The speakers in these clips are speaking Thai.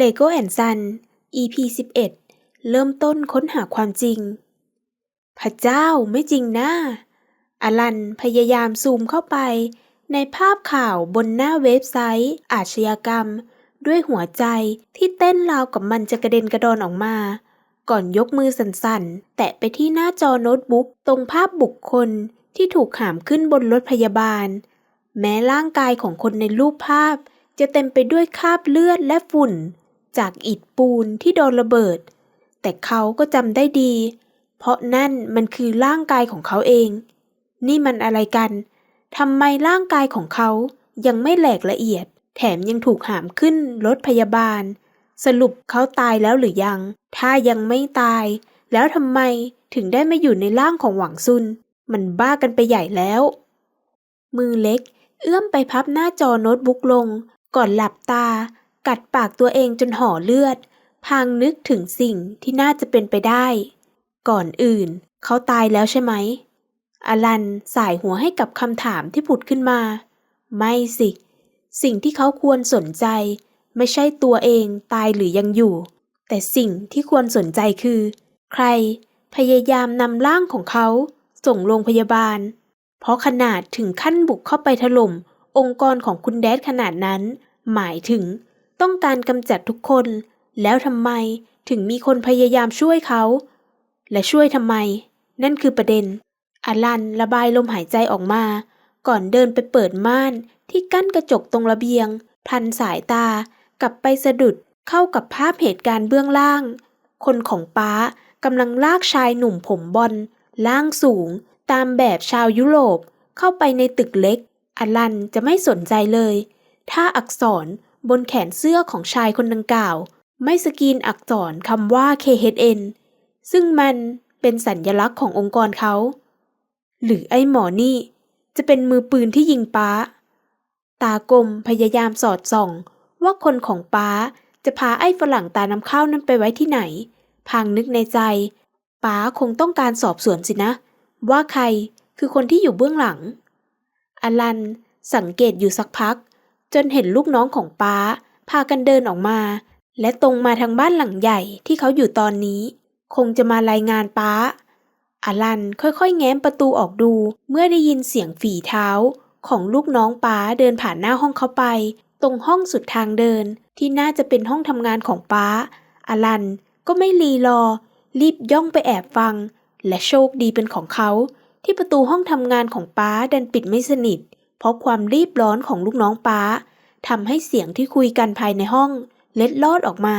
Lego and Son EP 11 เริ่มต้นค้นหาความจริง พระเจ้าไม่จริงนะอลันพยายามซูมเข้าไป ในภาพข่าวบนหน้าเว็บไซต์ อาชญากรรม ด้วยหัวใจที่เต้นราวกับมันจะกระเด็นกระดอนออกมา ก่อนยกมือสั่นๆ แตะไปที่หน้าจอโน้ตบุ๊กตรงภาพบุคคลที่ถูกหามขึ้นบนรถพยาบาล แม้ร่างกายของคนในรูปภาพจะเต็มไปด้วยคราบเลือดและฝุ่น จากอิฐปูนที่โดนระเบิด แต่เขาก็จำได้ดี เพราะนั่นมันคือร่างกายของเขาเอง นี่มันอะไรกันทำไมร่างกายของเขายังไม่แหลกละเอียด แถมยังถูกหามขึ้นรถพยาบาล สรุปเขาตายแล้วหรือยัง ถ้ายังไม่ตาย แล้วทำไมถึงได้มาอยู่ในร่างของหวังซุน มันบ้ากันไปใหญ่แล้ว มือเล็ก เอื้อมไปพับหน้าจอโน้ตบุ๊กลง ก่อนหลับตา กัดปากตัวเองจนห่อเลือดพางนึกถึงสิ่งที่น่าจะเป็นไปได้ ก่อนอื่น เขาตายแล้วใช่ไหม อลันสายหัวให้กับคำถามที่ผุดขึ้นมา ไม่สิ สิ่งที่เขาควรสนใจ ไม่ใช่ตัวเองตายหรือยังอยู่ แต่สิ่งที่ควรสนใจคือ ใครพยายามนำร่างของเขาส่งโรงพยาบาล เพราะขนาดถึงขั้นบุกเข้าไปถล่มองค์กรของคุณแดดขนาดนั้น หมายถึง ต้องการกำจัดทุกคน แล้วทำไมถึงมีคนพยายามช่วยเขา และช่วยทำไม นั่นคือประเด็น อลันระบายลมหายใจออกมา ก่อนเดินไปเปิดม่านที่กั้นกระจกตรงระเบียงพันสายตากลับไปสะดุดเข้ากับภาพเหตุการณ์เบื้องล่าง คนของป้ากำลังลากชายหนุ่มผมบอลล่างสูง ตามแบบชาวยุโรปเข้าไปในตึกเล็กอลันจะไม่สนใจเลย ถ้าอักษร บนแขนเสื้อของชายคนดังกล่าว ไม่สกรีนอักษรคำว่า KHN ซึ่งมันเป็นสัญญลักษณ์ขององค์กรเขา หรือไอ้หมอนี่ จะเป็นมือปืนที่ยิงป้า ตากลมพยายามสอดส่อง ว่าคนของป้าจะพาไอ้ฝรั่งตาน้ำข้าวนั้นไปไว้ที่ไหนพางนึกในใจป้าคงต้องการสอบสวนสินะ ว่าใครคือคนที่อยู่เบื้องหลัง อลันสังเกตอยู่สักพัก จนเห็นลูกน้องของป้า พากันเดินออกมา และตรงมาทางบ้านหลังใหญ่ที่เขาอยู่ตอนนี้ คงจะมารายงานป้าอลันค่อยๆ แง้มประตูออกดูเมื่อได้ยินเสียงฝีเท้า ของลูกน้องป้าเดินผ่านหน้าห้องเขาไป ตรงห้องสุดทางเดินที่น่าจะเป็นห้องทำงานของป้าอลันก็ไม่รีรอ รีบย่องไปแอบฟัง และโชคดีเป็นของเขา ที่ประตูห้องทำงานของป้าดันปิดไม่สนิท เพราะความรีบร้อนของลูกน้องป้าทำให้เสียงที่คุยกันภายในห้อง เล็ดลอดออกมา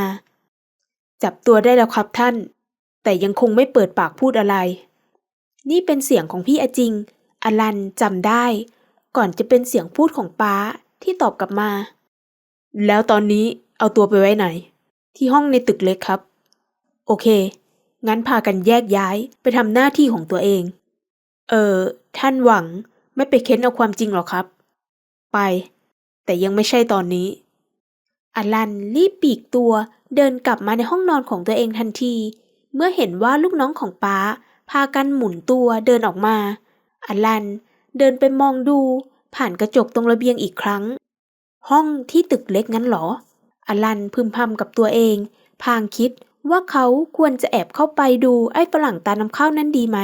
จับตัวได้แล้วครับท่าน แต่ยังคงไม่เปิดปากพูดอะไร นี่เป็นเสียงของพี่อจริง อลันจำได้ ก่อนจะเป็นเสียงพูดของป้าที่ตอบกลับมา แล้วตอนนี้เอาตัวไปไว้ไหน ที่ห้องในตึกเล็กครับ โอเค งั้นพากันแยกย้ายไปทำหน้าที่ของตัวเอง เออท่านหวัง ไม่ไปเค้นเอาความจริงหรอกครับ ไป แต่ยังไม่ใช่ตอนนี้ อลันรีบปีกตัวเดินกลับมาในห้องนอนของตัวเองทันที เมื่อเห็นว่าลูกน้องของป้า พากันหมุนตัวเดินออกมา อลันเดินไปมองดู ผ่านกระจกตรงระเบียงอีกครั้ง ห้องที่ตึกเล็กงั้นหรอ อลันพึมพำกับตัวเอง พางคิดว่าเขาควรจะแอบเข้าไปดูไอ้ฝรั่งตาน้ำข้าวนั้นดีไหม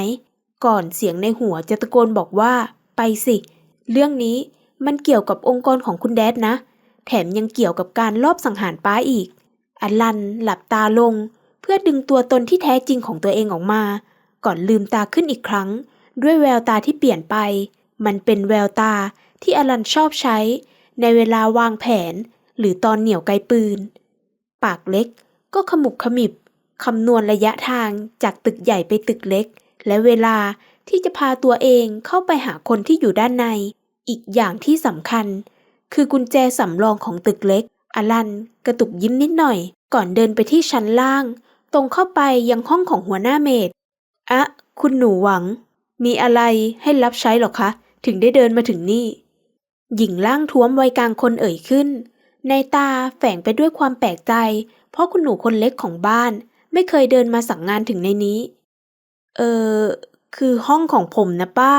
ก่อนเสียงในหัวจะตะโกนบอกว่า ไปสิ เรื่องนี้มันเกี่ยวกับองค์กรของคุณแดดนะ แถมยังเกี่ยวกับการลอบสังหารป้าอีก อลันหลับตาลง เพื่อดึงตัวตนที่แท้จริงของตัวเองออกมา ก่อนลืมตาขึ้นอีกครั้ง ด้วยแววตาที่เปลี่ยนไป มันเป็นแววตาที่อลันชอบใช้ ในเวลาวางแผน หรือตอนเหนี่ยวไกปืน ปากเล็กก็ขมุบขมิบคำนวณระยะทางจากตึกใหญ่ไปตึกเล็ก และเวลา ที่จะพาตัวเองเข้าไปหาคนที่อยู่ด้านใน อีกอย่างที่สำคัญ คือกุญแจสำรองของตึกเล็ก อลันกระตุกยิ้มนิดหน่อย ก่อนเดินไปที่ชั้นล่าง ตรงเข้าไปยังห้องของหัวหน้าเมดอะคุณหนูหวัง มีอะไรให้รับใช้หรอคะ ถึงได้เดินมาถึงนี่ หญิงร่างท้วมวัยกลางคนเอ่ยขึ้น ในตาแฝงไปด้วยความแปลกใจ เพราะคุณหนูคนเล็กของบ้าน ไม่เคยเดินมาสั่งงานถึงในนี้ เออ คือห้องของผมนะป้า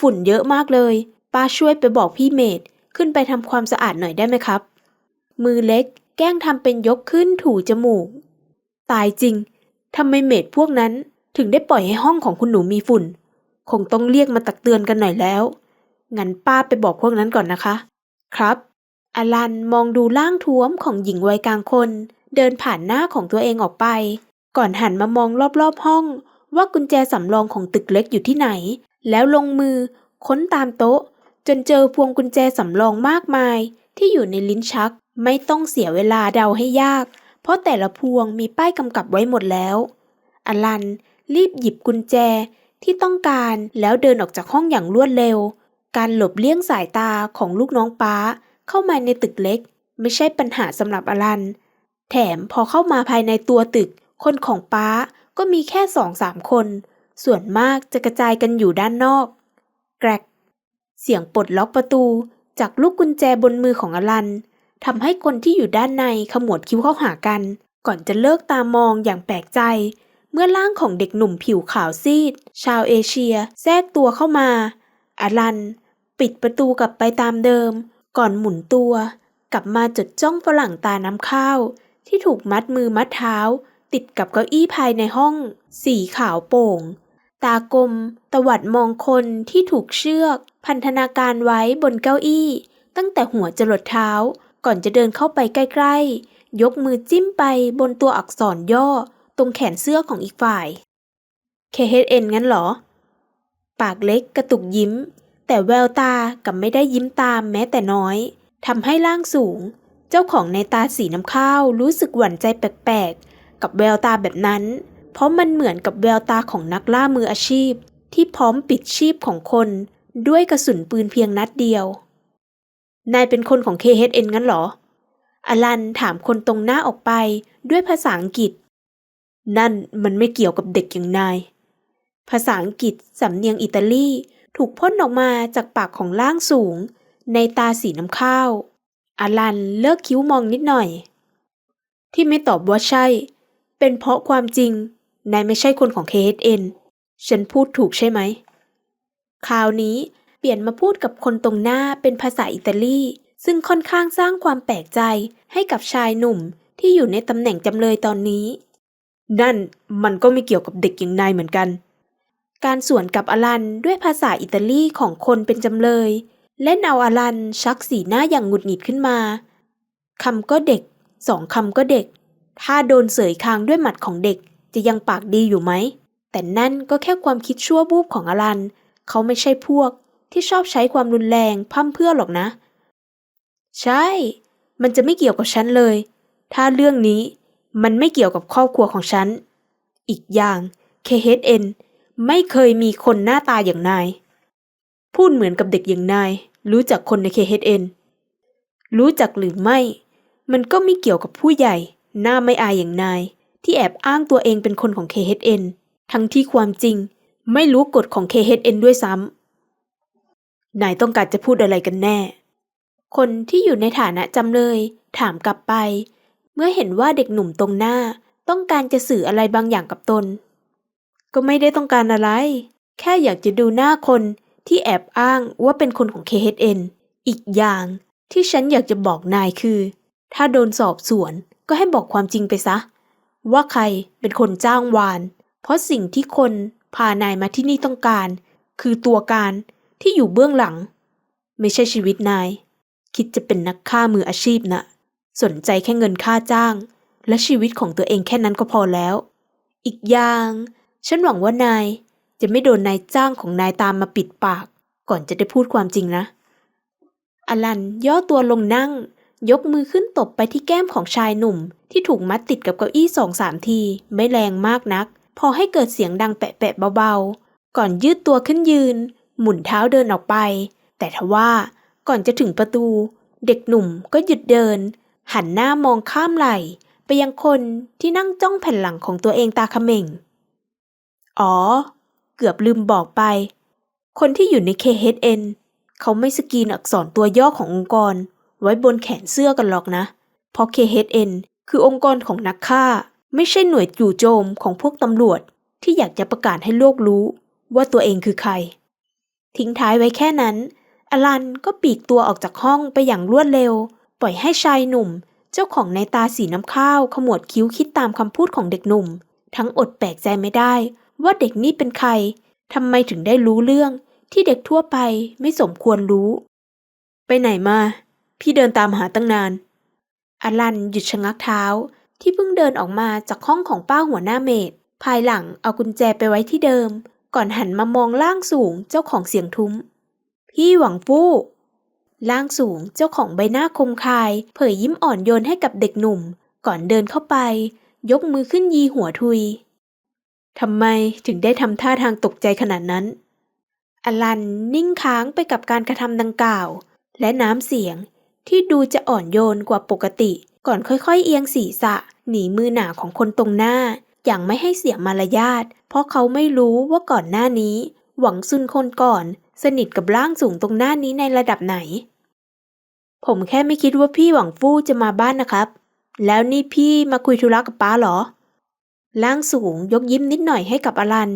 ฝุ่นเยอะมากเลย ป้าช่วยไปบอกพี่เมดขึ้นไปทำความสะอาดหน่อยได้ไหมครับ มือเล็กแกล้งทำเป็นยกขึ้นถูจมูก ตายจริงทำไมเมดพวกนั้นถึงได้ปล่อยให้ห้องของคุณหนูมีฝุ่น คงต้องเรียกมาตักเตือนกันหน่อยแล้ว งั้นป้าไปบอกพวกนั้นก่อนนะคะ ครับอลันมองดูร่างท้วมของหญิงวัยกลางคน เดินผ่านหน้าของตัวเองออกไป ก่อนหันมามองรอบๆห้อง ว่ากุญแจสำรองของตึกเล็กอยู่ที่ไหน แล้วลงมือ ค้นตามโต๊ะ จนเจอพวงกุญแจสำรองมากมาย ที่อยู่ในลิ้นชัก ไม่ต้องเสียเวลาเดาให้ยาก เพราะแต่ละพวงมีป้ายกำกับไว้หมดแล้ว อลัน รีบหยิบกุญแจที่ต้องการแล้วเดินออกจากห้องอย่างรวดเร็ว การหลบเลี่ยงสายตาของลูกน้องป้า เข้ามาในตึกเล็ก ไม่ใช่ปัญหาสำหรับอลัน แถมพอเข้ามาภายในตัวตึก คนของป้า ก็มีแค่สองสามคน ส่วนมากจะกระจายกันอยู่ด้านนอก แกรก เสียงปลดล็อกประตูจากลูกกุญแจบนมือของอลันทำให้คนที่อยู่ด้านในขมวดคิ้วเข้าหากัน ก่อนจะเลิกตามองอย่างแปลกใจ เมื่อร่างของเด็กหนุ่มผิวขาวซีด ชาวเอเชียแทรกตัวเข้ามา อลัน ปิดประตูกลับไปตามเดิม ก่อนหมุนตัว กลับมาจดจ้องฝรั่งตาน้ำข้าว ที่ถูกมัดมือมัดเท้า ติดกับเก้าอี้ภายในห้อง สีขาวโป่ง ตากลม ตวัดมองคนที่ถูกเชือก พันธนาการไว้บนเก้าอี้ ตั้งแต่หัวจรดเท้า ก่อนจะเดินเข้าไปใกล้ๆ ยกมือจิ้มไปบนตัวอักษรย่อ ตรงแขนเสื้อของอีกฝ่าย KHN งั้นเหรอ ปากเล็กกระตุกยิ้ม แต่แววตากับไม่ได้ยิ้มตามแม้แต่น้อยทำให้ร่างสูง เจ้าของในตาสีน้ำข้าวรู้สึกหวั่นใจแปลกๆ กับแววตาแบบนั้น เพราะมันเหมือนกับแววตาของนักล่ามืออาชีพ ที่พร้อมปิดชีพของคน ด้วยกระสุนปืนเพียงนัดเดียว นายเป็นคนของ KHN งั้นเหรอ อลันถามคนตรงหน้าออกไปด้วยภาษาอังกฤษ นั่นมันไม่เกี่ยวกับเด็กอย่างนาย ภาษาอังกฤษสำเนียงอิตาลีถูกพ่นออกมาจากปากของร่างสูง ในตาสีน้ำข้าวอลันเลิกคิ้วมองนิดหน่อย ที่ไม่ตอบว่าใช่ เป็นเพราะความจริง นายไม่ใช่คนของ KHN ฉันพูดถูกใช่ไหม คราวนี้เปลี่ยนมาพูดกับคนตรงหน้าเป็นภาษาอิตาลี ซึ่งค่อนข้างสร้างความแปลกใจให้กับชายหนุ่มที่อยู่ในตำแหน่งจำเลยตอนนี้ นั่นมันก็ไม่เกี่ยวกับเด็กอย่างนายเหมือนกัน การสวนกับอลันด้วยภาษาอิตาลีของคนเป็นจำเลยเล่นเอาอลันชักสีหน้าอย่างหงุดหงิดขึ้นมาคำก็เด็กสองคำก็เด็ก ถ้าโดนเสยคางด้วยหมัดของเด็กจะยังปากดีอยู่ไหม แต่นั่นก็แค่ความคิดชั่วบูบของอลัน เขาไม่ใช่พวกที่ชอบใช้ความรุนแรงพั่มเพื่อหรอกนะ ใช่ มันจะไม่เกี่ยวกับฉันเลย ถ้าเรื่องนี้มันไม่เกี่ยวกับครอบครัวของฉัน อีกอย่าง KHN ไม่เคยมีคนหน้าตาอย่างนาย พูดเหมือนกับเด็กอย่างนาย รู้จักคนใน KHN รู้จักหรือไม่ มันก็ไม่เกี่ยวกับผู้ใหญ่ หน้าไม่อายอย่างนาย ที่แอบอ้างตัวเองเป็นคนของ KHN ทั้งที่ความจริง ไม่รู้กฎของ KHN ด้วยซ้ำนายต้องการจะพูดอะไรกันแน่ คนที่อยู่ในฐานะจำเลย ถามกลับไป เมื่อเห็นว่าเด็กหนุ่มตรงหน้าต้องการจะสื่ออะไรบางอย่างกับตน ก็ไม่ได้ต้องการอะไร แค่อยากจะดูหน้าคนที่แอบอ้างว่าเป็นคนของ KHN อีกอย่างที่ฉันอยากจะบอกนายคือ ถ้าโดนสอบสวน ก็ให้บอกความจริงไปซะ ว่าใครเป็นคนจ้างวาน เพราะสิ่งที่คนพานายมาที่นี่ต้องการ คือตัวการที่อยู่เบื้องหลัง ไม่ใช่ชีวิตนาย คิดจะเป็นนักฆ่ามืออาชีพนะสนใจแค่เงินค่าจ้าง และชีวิตของตัวเองแค่นั้นก็พอแล้ว อีกอย่าง ฉันหวังว่านายจะไม่โดนนายจ้างของนายตามมาปิดปาก ก่อนจะได้พูดความจริงนะ อลันย่อตัวลงนั่ง ยกมือขึ้นตบไปที่แก้มของชายหนุ่ม ที่ถูกมัดติดกับเก้าอี้สองสามที ไม่แรงมากนัก พอให้เกิดเสียงดังแปะๆเบาๆ ก่อนยืดตัวขึ้นยืน หมุนเท้าเดินออกไป แต่ทว่าก่อนจะถึงประตู เด็กหนุ่มก็หยุดเดิน หันหน้ามองข้ามไหลไปยังคนที่นั่งจ้องแผ่นหลังของตัวเองตาเขม่ง อ๋อ เกือบลืมบอกไป คนที่อยู่ใน KHN เขาไม่สกรีนอักษรตัวย่อขององค์กร ไว้บนแขนเสื้อกันหรอกนะ เพราะ KHN คือองค์กรของนักฆ่า ไม่ใช่หน่วยจู่โจมของพวกตำรวจที่อยากจะประกาศให้โลกรู้ว่าตัวเองคือใคร ทิ้งท้ายไว้แค่นั้น อลันก็ปีกตัวออกจากห้องไปอย่างรวดเร็ว ปล่อยให้ชายหนุ่ม เจ้าของในตาสีน้ำข้าวขมวดคิ้วคิดตามคำพูดของเด็กหนุ่ม ทั้งอดแปลกใจไม่ได้ ว่าเด็กนี่เป็นใครทำไมถึงได้รู้เรื่องที่เด็กทั่วไปไม่สมควรรู้ ไปไหนมา พี่เดินตามหาตั้งนาน อลันหยุดชะงักเท้าที่เพิ่งเดินออกมาจากห้องของป้าหัวหน้าเมดภายหลังเอากุญแจไปไว้ที่เดิม ก่อนหันมามองล่างสูงเจ้าของเสียงทุ้ม พี่หวังฟู่ล่างสูงเจ้าของใบหน้าคมคาย เผยยิ้มอ่อนโยนให้กับเด็กหนุ่ม ก่อนเดินเข้าไป ยกมือขึ้นยีหัวทุยทำไมถึงได้ทำท่าทางตกใจขนาดนั้น อลันนิ่งค้างไปกับการกระทำดังกล่าว และน้ำเสียง ที่ดูจะอ่อนโยนกว่าปกติ ก่อนค่อยๆ เอียงศีรษะ หนีมือหนาของคนตรงหน้า อย่างไม่ให้เสียมารยาท เพราะเขาไม่รู้ว่าก่อนหน้านี้ หวังซุนคนก่อน สนิทกับร่างสูงตรงหน้านี้ในระดับไหน ผมแค่ไม่คิดว่าพี่หวังฟู่จะมาบ้านนะครับ แล้วนี่พี่มาคุยธุระกับป้าเหรอ ร่างสูงยกยิ้มนิดหน่อยให้กับอลัน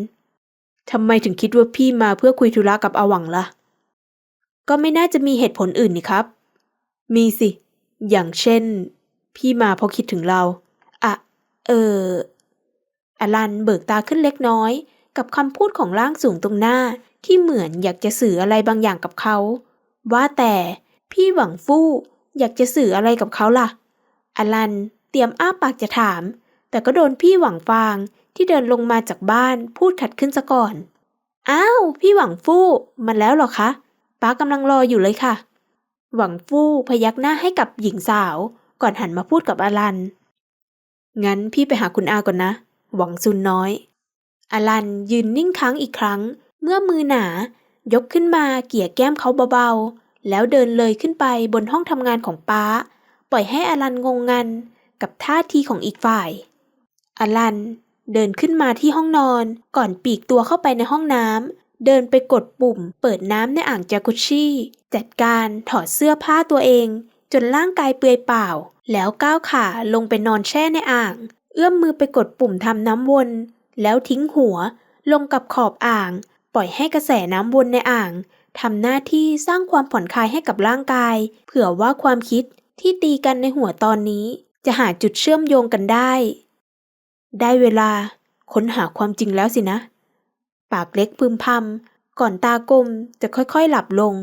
ทำไมถึงคิดว่าพี่มาเพื่อคุยธุระกับอาหวังล่ะ ก็ไม่น่าจะมีเหตุผลอื่นนี่ครับ มีสิ อย่างเช่น พี่มาเพราะคิดถึงเรา อะเอออลันเบิกตาขึ้นเล็กน้อย กับคำพูดของร่างสูงตรงหน้าที่เหมือนอยากจะสื่ออะไรบางอย่างกับเขา ว่าแต่พี่หวังฟู่อยากจะสื่ออะไรกับเขาล่ะ อลันเตรียมอ้าปากจะถาม แต่ก็โดนพี่หวังฟางที่เดินลงมาจากบ้านพูดขัดขึ้นซะก่อน อ้าว พี่หวังฟู่มาแล้วหรอคะป้ากำลังรออยู่เลยค่ะ หวังฟู่พยักหน้าให้กับหญิงสาว ก่อนหันมาพูดกับอลัน งั้นพี่ไปหาคุณอาก่อนนะ หวังซุนน้อยอลันยืนนิ่งค้างอีกครั้ง เมื่อมือหนา ยกขึ้นมาเกี่ยแก้มเขาเบาๆ แล้วเดินเลยขึ้นไปบนห้องทำงานของป้า ปล่อยให้อลันงงงันกับท่าทีของอีกฝ่ายอลันเดินขึ้นมาที่ห้องนอนก่อนปีกตัวเข้าไปในห้องน้ำ เดินไปกดปุ่ม เปิดน้ำในอ่างจากุชชี่ จัดการถอดเสื้อผ้าตัวเอง จนร่างกายเปลือยเปล่า แล้วก้าวขาลงไปนอนแช่ในอ่าง เอื้อมมือไปกดปุ่มทำน้ำวน แล้วทิ้งหัว ลงกับขอบอ่าง ปล่อยให้กระแสน้ำวนในอ่างทำหน้าที่สร้างความผ่อนคลายให้กับร่างกาย เผื่อว่าความคิดที่ตีกันในหัวตอนนี้ จะหาจุดเชื่อมโยงกันได้ ได้เวลาค้นหาความจริงแล้วสินะ ปากเล็กพึมพำก่อนตากลมจะค่อยๆหลับลง